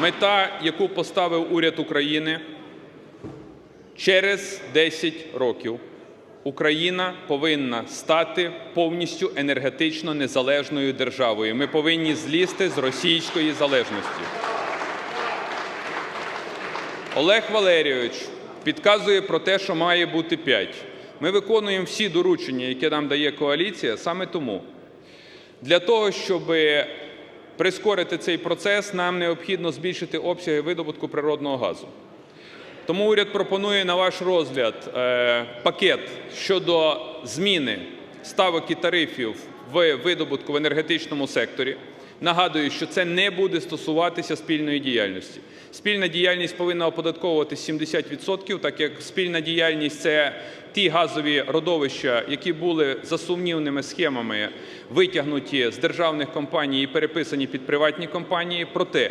мета, яку поставив уряд України, через 10 років Україна повинна стати повністю енергетично незалежною державою. Ми повинні злізти з російської залежності. Олег Валерійович підказує про те, що має бути 5. Ми виконуємо всі доручення, які нам дає коаліція, саме тому. Для того, щоб прискорити цей процес, нам необхідно збільшити обсяги видобутку природного газу. Тому уряд пропонує на ваш розгляд е, пакет щодо зміни ставок і тарифів в видобутку в енергетичному секторі. Нагадую, що це не буде стосуватися спільної діяльності. Спільна діяльність повинна оподатковуватись 70%, так як спільна діяльність це ті газові родовища, які були за сумнівними схемами витягнуті з державних компаній і переписані під приватні компанії. Проте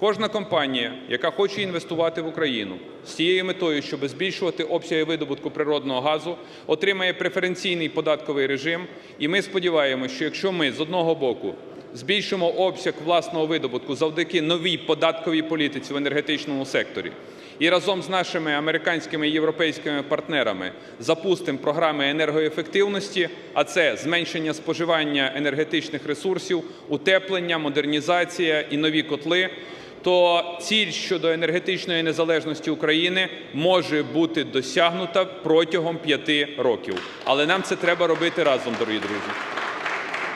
Кожна компанія, яка хоче інвестувати в Україну з цією метою, щоб збільшувати обсяги видобутку природного газу, отримає преференційний податковий режим. І ми сподіваємося, що якщо ми з одного боку збільшимо обсяг власного видобутку завдяки новій податковій політиці в енергетичному секторі, і разом з нашими американськими і європейськими партнерами запустимо програми енергоефективності, а це зменшення споживання енергетичних ресурсів, утеплення, модернізація і нові котли. То ціль щодо енергетичної незалежності України може бути досягнута протягом п'яти років. Але нам це треба робити разом, дорогі друзі.